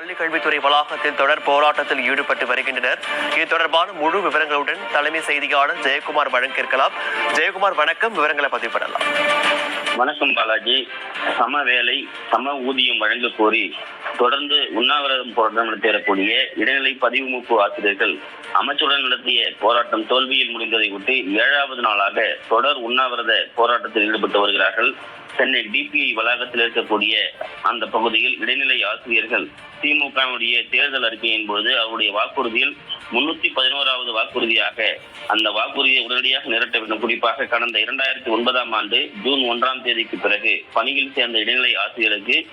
பள்ளி கல்வித்துறை வளாகத்தில் தொடர் போராட்டத்தில் ஈடுபட்டு வருகின்றனர். இது தொடர்பான முழு விவரங்களுடன் தலைமை செய்தியாளர் ஜெயக்குமார் வழங்கியிருக்கலாம். ஜெயக்குமார் வணக்கம். விவரங்களை பதிவு பண்ணலாம் வணக்கம் பாலாஜி. சம வேலை சம ஊதியம் வழங்க கோரி தொடர்ந்து உண்ணாவிரதம் போராட்டம் நடத்தக்கூடிய இடைநிலை பதிவு முப்பு ஆசிரியர்கள் அமைச்சருடன் நடத்திய போராட்டம் தோல்வியில் முடிந்ததை ஒட்டி ஏழாவது நாளாக தொடர் உண்ணாவிரத போராட்டத்தில் ஈடுபட்டு வருகிறார்கள். சென்னை டிபிஐ வளாகத்தில் இருக்கக்கூடிய அந்த பகுதியில் இடைநிலை ஆசிரியர்கள் திமுகவுடைய தேர்தல் அறிக்கையின் போது அவருடைய வாக்குறுதியில் முன்னூத்தி பதினோராவது வாக்குறுதியாக அந்த வாக்குறுதியை உடனடியாக நிரட்ட வேண்டும். குறிப்பாக கடந்த இரண்டாயிரத்தி ஒன்பதாம் ஆண்டு ஜூன் ஒன்றாம் தேதிக்கு பிறகு பணியில் சேர்ந்த இடைநிலை ஆசிரியருக்கு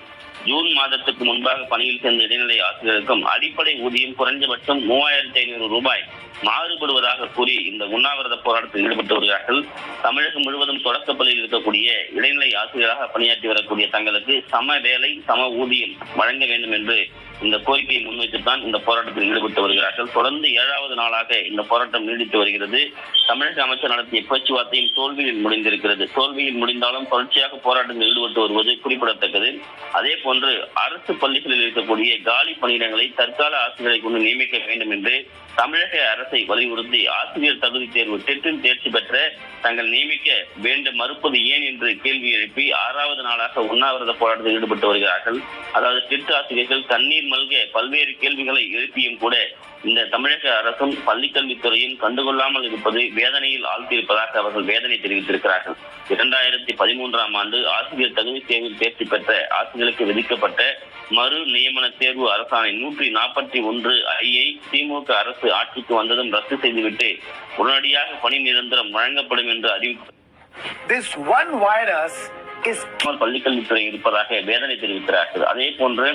ஜூன் மாதத்துக்கு முன்பாக பணியில் சேர்ந்த இடைநிலை ஆசிரியருக்கும் அடிப்படை ஊதியம் குறைந்தபட்சம் மூவாயிரத்தி ஐநூறு ரூபாய் மாறுபடுவதாக கூறி இந்த உண்ணாவிரத போராட்டத்தில் ஈடுபட்டு வருகிறார்கள். தமிழகம் முழுவதும் தொடக்கப்பள்ளியில் இருக்கக்கூடிய இடைநிலை ஆசிரியராக பணியாற்றி வரக்கூடிய தங்களுக்கு சம வேலை சம ஊதியம் வழங்க வேண்டும் என்று இந்த கோரிக்கையை முன்வைத்துத்தான் இந்த போராட்டத்தில் ஈடுபட்டு வருகிறார்கள். தொடர்ந்து ஏழாவது நாளாக இந்த போராட்டம் நீடித்து வருகிறது. தமிழக அமைச்சர் நடத்திய பேச்சுவார்த்தையும் தோல்வியில் முடிந்திருக்கிறது. தோல்வியில் முடிந்தாலும் தொடர்ச்சியாக போராட்டத்தில் ஈடுபட்டு வருவது குறிப்பிடத்தக்கது. அதே போன்று அரசு பள்ளிகளில் இருக்கக்கூடிய காலி பணியிடங்களை தற்கால ஆசிரியர்களை கொண்டு நியமிக்க வேண்டும் என்று தமிழக அரசை வலியுறுத்தி ஆசிரியர் தகுதி தேர்வு டெட்டில் தேர்ச்சி பெற்ற தங்கள் நியமிக்க வேண்டும் மறுப்பது ஏன் என்று கேள்வி எழுப்பி ஆறாவது நாளாக உண்ணாவிரத போராட்டத்தில் ஈடுபட்டு வருகிறார்கள். அதாவது டெட் ஆசிரியர்கள் தண்ணீர் மல்க பல்வேறு கேள்விகளை எழுப்பியும் கூட இந்த தமிழக அரசும் பள்ளிக்கல்வித்துறையும் கண்டுகொள்ளாமல் இருப்பது வேதனையில் ஆழ்த்தியிருப்பதாக அவர்கள் வேதனை தெரிவித்திருக்கிறார்கள். இரண்டாயிரத்தி பதிமூன்றாம் ஆண்டு ஆசிரியர் தகுதி தேர்வில் தேர்ச்சி பெற்ற ஆசிரியர்களுக்கு விதிக்கப்பட்ட மறு நியமன தேர்வு அரசாணை நூற்றி நாற்பத்தி ஒன்று ஐயை திமுக அரசு ஆட்சிக்கு வந்ததும் ரத்து செய்துவிட்டு உடனடியாக பணி நிரந்தரம் வழங்கப்படும் என்று அறிவிப்பு This one virus பள்ளிக்கல்வித்துறை இருப்பதாக வேதனை தெரிவிக்கிறார்கள். அதே போன்று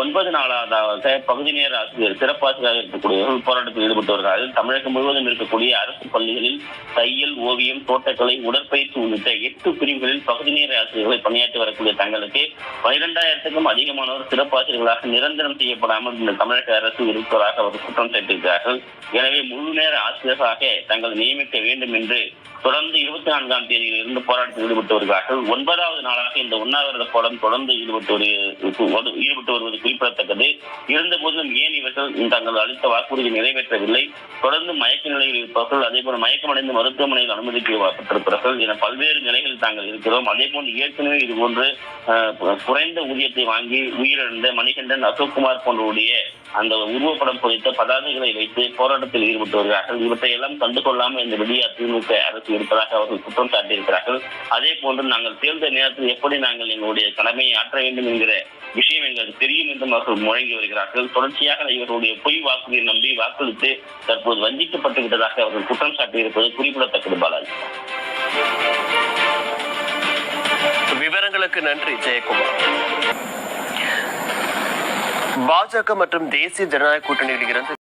ஒன்பது நாளாவதாக பகுதி நேர ஆசிரியர் சிறப்பாசிரியராக இருக்கக்கூடிய போராட்டத்தில் ஈடுபட்டு வருகிறார்கள் தமிழகம் முழுவதும் இருக்கக்கூடிய அரசு பள்ளிகளில் தையல் ஓவியம் தோட்டக்கலை உடற்பயிற்சி உள்ளிட்ட எட்டு பிரிவுகளில் பகுதி நேர ஆசிரியர்களை பணியாற்றி வரக்கூடிய தங்களுக்கு பனிரெண்டாயிரத்துக்கும் அதிகமானோர் சிறப்பாசிரியர்களாக நிரந்தரம் செய்யப்படாமல் இந்த தமிழக அரசு இருப்பதாக அவர் குற்றம் சாட்டியிருக்கிறார்கள். எனவே முழு நேர ஆசிரியர்களாக தங்களை நியமிக்க வேண்டும் என்று தொடர்ந்து இருபத்தி நான்காம் தேதியில் இருந்து போராட்டத்தில் ஈடுபட்டு வருகிறார்கள் ஒன்பதாவது நாளாக இந்த உண்ணாவிரத போராட்டம் தொடர்ந்து ஈடுபட்டு வருகிறது ஈடுபட்டு வருவது குறிப்பிடத்தக்கது. இருந்த போதிலும் ஏன் இவர்கள் தங்கள் அளித்த வாக்குறுதி நிறைவேற்றவில்லை? தொடர்ந்து மயக்க நிலையில் இருப்பவர்கள் அதே போல மயக்கமடைந்து மருத்துவமனையில் அனுமதிக்கப்பட்டிருப்பார்கள் என பல்வேறு நிலைகளில் தாங்கள் இருக்கிறோம். அதே போன்று ஏற்கனவே இது போன்று அஹ், குறைந்த ஊதியத்தை வாங்கி உயிரிழந்த மணிகண்டன் அசோக்குமார் போன்றவருடைய அந்த உருவப்படம் குறித்த பதாதைகளை வைத்து போராட்டத்தில் ஈடுபட்டு வருகிறார்கள் இவற்றை எல்லாம் கண்டுகொள்ளாமல் இந்த விடியா திமுக அரசு இருப்பதாக அவர்கள் குற்றம் சாட்டியிருக்கிறார்கள். அதே போன்று நாங்கள் தேர்ந்த நேரத்தில் எப்படி நாங்கள் எங்களுடைய கடமையை ஆற்ற வேண்டும் என்கிற விஷயம் எங்களுக்கு தெரியும் என்றும் அவர்கள் முழங்கி வருகிறார்கள். தொடர்ச்சியாக இவர்களுடைய பொய் வாக்குகளை நம்பி வாக்களித்து தற்போது வஞ்சிக்கப்பட்டு விட்டதாக அவர்கள் குற்றம் சாட்டியிருப்பது குறிப்பிடத்தக்கது பாலாஜி. விவரங்களுக்கு நன்றி ஜெயக்குமார். பாஜக மற்றும் தேசிய ஜனநாயக கூட்டணியில் இருந்து